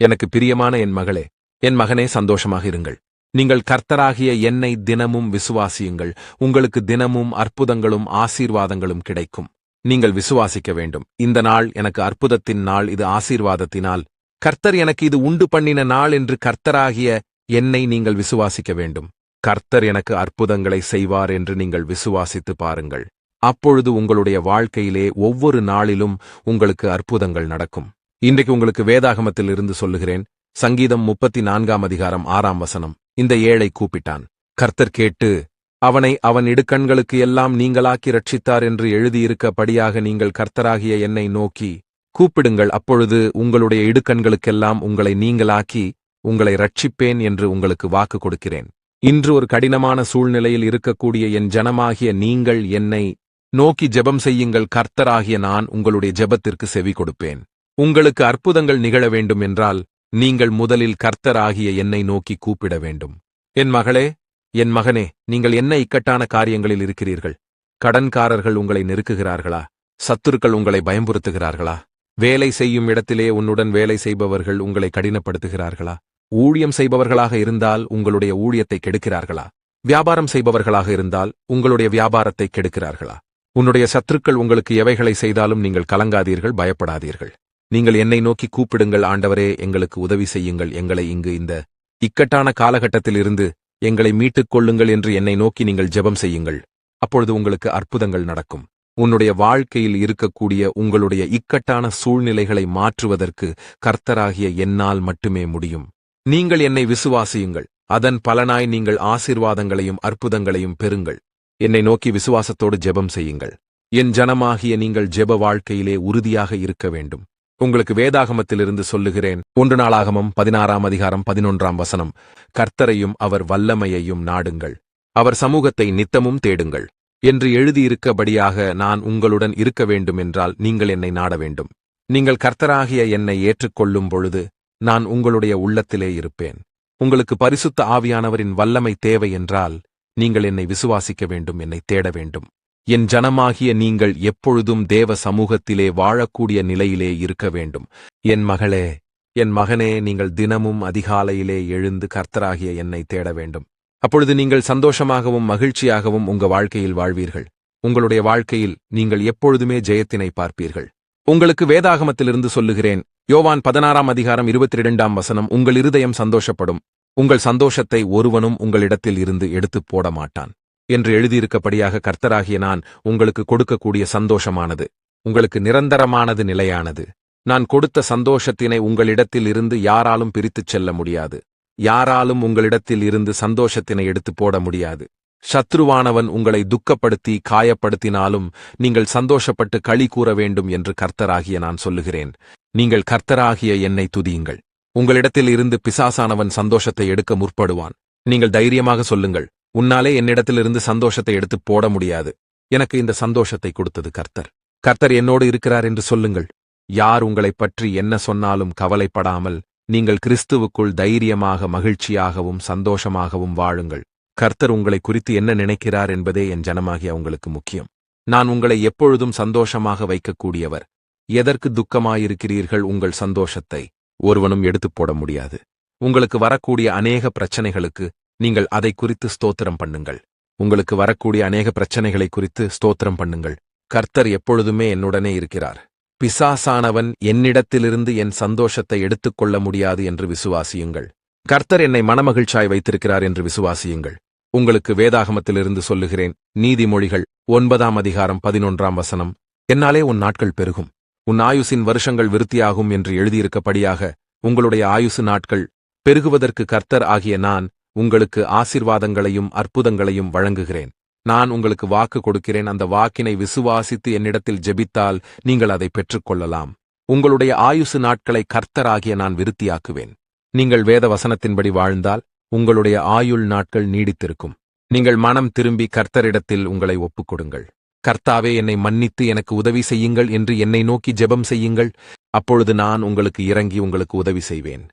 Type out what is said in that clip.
எனக்கு பிரியமான என் மகளே என் மகனே சந்தோஷமாக இருங்கள். நீங்கள் கர்த்தராகிய என்னை தினமும் விசுவாசியுங்கள். உங்களுக்கு தினமும் அற்புதங்களும் ஆசீர்வாதங்களும் கிடைக்கும். நீங்கள் விசுவாசிக்க வேண்டும். இந்த நாள் எனக்கு அற்புதத்தின் நாள். இது ஆசீர்வாதத்தினால். கர்த்தர் எனக்கு இது உண்டு பண்ணின நாள் என்று கர்த்தராகிய என்னை நீங்கள் விசுவாசிக்க வேண்டும். கர்த்தர் எனக்கு அற்புதங்களை செய்வார் என்று நீங்கள் விசுவாசித்து பாருங்கள். அப்பொழுது உங்களுடைய வாழ்க்கையிலே ஒவ்வொரு நாளிலும் உங்களுக்கு அற்புதங்கள் நடக்கும். இன்றைக்கு உங்களுக்கு வேதாகமத்தில் இருந்து சொல்லுகிறேன். சங்கீதம் முப்பத்தி நான்காம் அதிகாரம் ஆறாம் வசனம். இந்த ஏழை கூப்பிட்டான். கர்த்தர் கேட்டு அவனை அவன் இடுக்கண்களுக்கு எல்லாம் நீங்களாக்கி ரட்சித்தார் என்று எழுதியிருக்கபடியாக நீங்கள் கர்த்தராகிய என்னை நோக்கி கூப்பிடுங்கள் அப்பொழுது உங்களுடைய இடுக்கண்களுக்கெல்லாம் உங்களை நீங்களாக்கி உங்களை ரட்சிப்பேன் என்று உங்களுக்கு வாக்கு கொடுக்கிறேன். இன்று ஒரு கடினமான சூழ்நிலையில் இருக்கக்கூடிய என் ஜனமாகிய நீங்கள் என்னை நோக்கி ஜெபம் செய்யுங்கள் கர்த்தராகிய நான் உங்களுடைய ஜெபத்திற்கு செவி கொடுப்பேன். உங்களுக்கு அற்புதங்கள் நிகழ வேண்டும் என்றால் நீங்கள் முதலில் கர்த்தர் ஆகிய என்னை நோக்கி கூப்பிட வேண்டும். என் மகளே என் மகனே நீங்கள் என்ன இக்கட்டான காரியங்களில் இருக்கிறீர்கள்? கடன்காரர்கள் உங்களை நெருக்குகிறார்களா? சத்துருக்கள் உங்களை பயம்புறுத்துகிறார்களா? வேலை செய்யும் இடத்திலே உன்னுடன் வேலை செய்பவர்கள் உங்களை கடினப்படுத்துகிறார்களா? ஊழியம் செய்பவர்களாக இருந்தால் உங்களுடைய ஊழியத்தை கெடுக்கிறார்களா? வியாபாரம் செய்பவர்களாக இருந்தால் உங்களுடைய வியாபாரத்தை கெடுக்கிறார்களா? உன்னுடைய சத்துருக்கள் உங்களுக்கு எவைகளை செய்தாலும் நீங்கள் கலங்காதீர்கள் பயப்படாதீர்கள். நீங்கள் என்னை நோக்கி கூப்பிடுங்கள் ஆண்டவரே எங்களுக்கு உதவி செய்யுங்கள். எங்களை இங்கு இந்த இக்கட்டான காலகட்டத்திலிருந்து எங்களை மீட்டுக் கொள்ளுங்கள் என்று என்னை நோக்கி நீங்கள் ஜெபம் செய்யுங்கள். அப்பொழுது உங்களுக்கு அற்புதங்கள் நடக்கும். உன்னுடைய வாழ்க்கையில் இருக்கக்கூடிய உங்களுடைய இக்கட்டான சூழ்நிலைகளை மாற்றுவதற்கு கர்த்தராகிய என்னால் மட்டுமே முடியும். நீங்கள் என்னை விசுவாசியுங்கள். அதன் பலனாய் நீங்கள் ஆசீர்வாதங்களையும் அற்புதங்களையும் பெறுங்கள். என்னை நோக்கி விசுவாசத்தோடு ஜெபம் செய்யுங்கள். என் ஜனமாகிய நீங்கள் ஜெப வாழ்க்கையிலே உறுதியாக இருக்க வேண்டும். உங்களுக்கு வேதாகமத்திலிருந்து சொல்லுகிறேன். ஒன்று நாளாகமம் பதினாறாம் அதிகாரம் பதினொன்றாம் வசனம். கர்த்தரையும் அவர் வல்லமையையும் நாடுங்கள். அவர் சமூகத்தை நித்தமும் தேடுங்கள். என்று எழுதியிருக்கபடியாக நான் உங்களுடன் இருக்க வேண்டும் என்றால் நீங்கள் என்னை நாட வேண்டும். நீங்கள் கர்த்தராகிய என்னை ஏற்றுக்கொள்ளும் பொழுது நான் உங்களுடைய உள்ளத்திலே இருப்பேன். உங்களுக்கு பரிசுத்த ஆவியானவரின் வல்லமை தேவை என்றால் நீங்கள் என்னை விசுவாசிக்க வேண்டும் என்னை தேட வேண்டும். என் ஜனமாகிய நீங்கள் எப்பொழுதும் தேவ சமூகத்திலே வாழக்கூடிய நிலையிலே இருக்க வேண்டும். என் மகளே என் மகனே நீங்கள் தினமும் அதிகாலையிலே எழுந்து கர்த்தராகிய என்னை தேட வேண்டும். அப்பொழுது நீங்கள் சந்தோஷமாகவும் மகிழ்ச்சியாகவும் உங்க வாழ்க்கையில் வாழ்வீர்கள். உங்களுடைய வாழ்க்கையில் நீங்கள் எப்பொழுதுமே ஜெயத்தினை பார்ப்பீர்கள். உங்களுக்கு வேதாகமத்திலிருந்து சொல்லுகிறேன் யோவான் பதினாறாம் அதிகாரம் இருபத்தி இரண்டாம் வசனம் உங்கள் இருதயம் சந்தோஷப்படும். உங்கள் சந்தோஷத்தை ஒருவனும் உங்களிடத்தில் இருந்து எடுத்துப் போட மாட்டான் என்று எழுதியிருக்கபடியாக கர்த்தராகிய நான் உங்களுக்கு கொடுக்கக்கூடிய சந்தோஷமானது. உங்களுக்கு நிரந்தரமானது நிலையானது. நான் கொடுத்த சந்தோஷத்தினை உங்களிடத்தில் இருந்து யாராலும் பிரித்துச் செல்ல முடியாது. யாராலும் உங்களிடத்தில் இருந்து சந்தோஷத்தினை எடுத்துப் போட முடியாது. சத்ருவானவன் உங்களை துக்கப்படுத்தி காயப்படுத்தினாலும் நீங்கள் சந்தோஷப்பட்டு களி கூற வேண்டும் என்று கர்த்தராகிய நான் சொல்லுகிறேன். நீங்கள் கர்த்தராகிய என்னை துதியுங்கள். உங்களிடத்தில் இருந்து பிசாசானவன் சந்தோஷத்தை எடுக்க முற்படுவான். நீங்கள் தைரியமாக சொல்லுங்கள். உன்னாலே என்னிடத்திலிருந்து சந்தோஷத்தை எடுத்துப் போட முடியாது. எனக்கு இந்த சந்தோஷத்தை கொடுத்தது கர்த்தர். கர்த்தர் என்னோடு இருக்கிறார் என்று சொல்லுங்கள். யார் உங்களைப் பற்றி என்ன சொன்னாலும் கவலைப்படாமல் நீங்கள் கிறிஸ்துவுக்குள் தைரியமாக மகிழ்ச்சியாகவும் சந்தோஷமாகவும் வாழுங்கள். கர்த்தர் உங்களை குறித்து என்ன நினைக்கிறார் என்பதே என் ஜனமாகிய உங்களுக்கு முக்கியம். நான் உங்களை எப்பொழுதும் சந்தோஷமாக வைக்கக்கூடியவர். எதற்கு துக்கமாயிருக்கிறீர்கள் உங்கள் சந்தோஷத்தை? ஒருவனும் எடுத்துப் போட முடியாது. உங்களுக்கு வரக்கூடிய அநேக பிரச்சனைகளுக்கு நீங்கள் அதை குறித்து ஸ்தோத்திரம் பண்ணுங்கள். உங்களுக்கு வரக்கூடிய அநேக பிரச்சனைகளை குறித்து ஸ்தோத்திரம் பண்ணுங்கள். கர்த்தர் எப்பொழுதுமே என்னுடனே இருக்கிறார். பிசாசானவன் என்னிடத்திலிருந்து என் சந்தோஷத்தை எடுத்துக்கொள்ள முடியாது என்று விசுவாசியுங்கள். கர்த்தர் என்னை மனமகிழ்ச்சாய் வைத்திருக்கிறார் என்று விசுவாசியுங்கள். உங்களுக்கு வேதாகமத்திலிருந்து சொல்லுகிறேன். நீதிமொழிகள் ஒன்பதாம் அதிகாரம் பதினொன்றாம் வசனம். என்னாலே உன் நாட்கள் பெருகும். உன் ஆயுசின் வருஷங்கள் விருத்தியாகும் என்று எழுதியிருக்கபடியாக உங்களுடைய ஆயுசு நாட்கள் பெருகுவதற்கு கர்த்தர் ஆகிய நான் உங்களுக்கு ஆசிர்வாதங்களையும் அற்புதங்களையும் வழங்குகிறேன். நான் உங்களுக்கு வாக்கு கொடுக்கிறேன். அந்த வாக்கினை விசுவாசித்து என்னிடத்தில் ஜெபித்தால் நீங்கள் அதை பெற்றுக்கொள்ளலாம். உங்களுடைய ஆயுசு நாட்களை கர்த்தராகிய நான் விருத்தியாக்குவேன். நீங்கள் வேத வசனத்தின்படி வாழ்ந்தால் உங்களுடைய ஆயுள் நாட்கள் நீடித்திருக்கும். நீங்கள் மனம் திரும்பி கர்த்தரிடத்தில் உங்களை ஒப்புக்கொடுங்கள். கர்த்தாவே என்னை மன்னித்து எனக்கு உதவி செய்யுங்கள் என்று என்னை நோக்கி ஜெபம் செய்யுங்கள். அப்பொழுது நான் உங்களுக்கு இறங்கி உங்களுக்கு உதவி செய்வேன்.